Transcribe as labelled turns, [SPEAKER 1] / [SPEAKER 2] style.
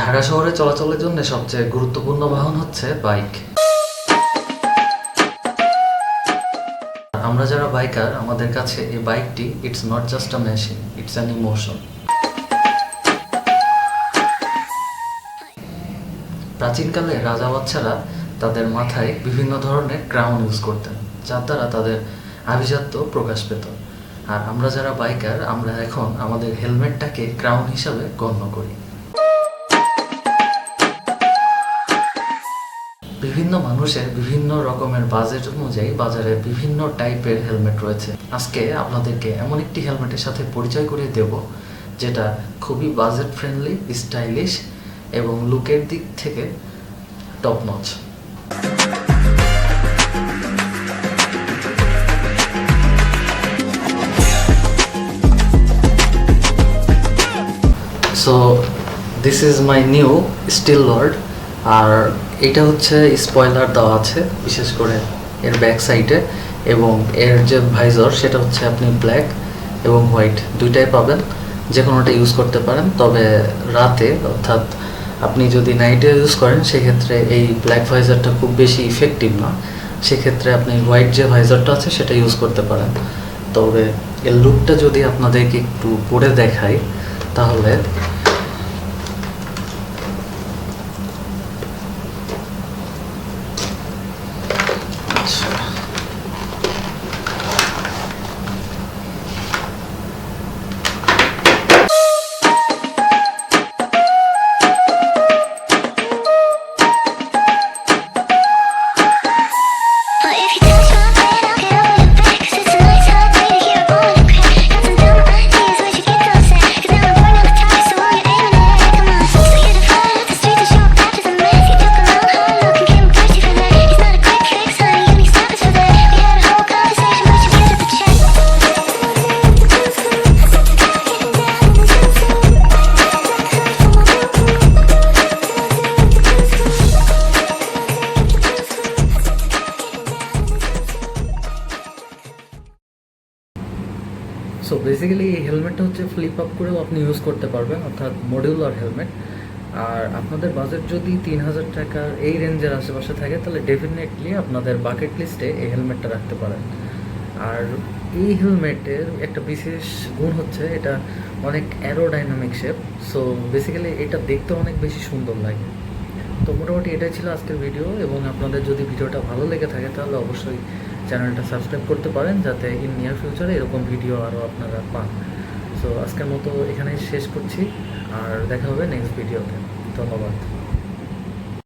[SPEAKER 1] ঢাকা শহরে চলাচলের জন্য সবচেয়ে গুরুত্বপূর্ণ বাহন হচ্ছে বাইক। আমরা যারা বাইকার, আমাদের কাছে এই বাইকটি it's not just a machine it's an emotion প্রাচীনকালে রাজা বাচ্চারা তাদের মাথায় বিভিন্ন ধরনের ক্রাউন ইউজ করতেন যার দ্বারা তাদের আভিজাত্য প্রকাশ পেত। আর আমরা যারা বাইকার, আমরা এখন আমাদের হেলমেটটাকে ক্রাউন হিসাবে গণ্য করি। বিভিন্ন মানুষের বিভিন্ন রকমের বাজেট অনুযায়ী বাজারে বিভিন্ন টাইপের হেলমেট রয়েছে। আজকে আপনাদেরকে এমন একটি হেলমেটের সাথে পরিচয় করিয়ে দেব, যেটা খুবই বাজেট ফ্রেন্ডলি স্টাইলিশ এবং লুকের দিক থেকে top notch so this is my new Steel Lord আর এটা হচ্ছে স্পয়লার দেওয়া আছে, বিশেষ করে এর ব্যাক সাইডে এবং এর যে ভাইজর সেটা হচ্ছে আপনি ব্ল্যাক এবং হোয়াইট দুইটাই পাবেন। যে কোনোটা ইউজ করতে পারেন। তবে রাতে অর্থাৎ আপনি যদি নাইটে ইউজ করেন, সেক্ষেত্রে এই ব্ল্যাক ভাইজারটা খুব বেশি ইফেক্টিভ না। সেক্ষেত্রে আপনি হোয়াইট যে ভাইজারটা আছে, সেটা ইউজ করতে পারেন। তবে এর লুকটা যদি আপনাদেরকে একটু পরে দেখাই, তাহলে সো বেসিক্যালি এই হেলমেটটা হচ্ছে ফ্লিপ আপ করেও আপনি ইউজ করতে পারবেন, অর্থাৎ মডিউলার হেলমেট আর আপনাদের বাজেট যদি তিন হাজার টাকার এই রেঞ্জের আশেপাশে থাকে, তাহলে ডেফিনেটলি আপনাদের বাকেট লিস্টে এই হেলমেটটা রাখতে পারেন। আর এই হেলমেটের একটা বিশেষ গুণ হচ্ছে, এটা অনেক অ্যারোডাইনামিক শেপ সো বেসিক্যালি এটা দেখতে অনেক বেশি সুন্দর লাগে। তো মোটামুটি এটাই ছিল আজকের ভিডিও এবং আপনাদের যদি ভিডিওটা ভালো লেগে থাকে, তাহলে অবশ্যই চ্যানেলটা সাবস্ক্রাইব করতে পারেন যাতে ইন নিয়ার ফিউচারে এরকম ভিডিও আরও আপনারা পান। সো আজকের মতো এখানেই শেষ করছি, আর দেখা হবে নেক্সট ভিডিওতে ধন্যবাদ।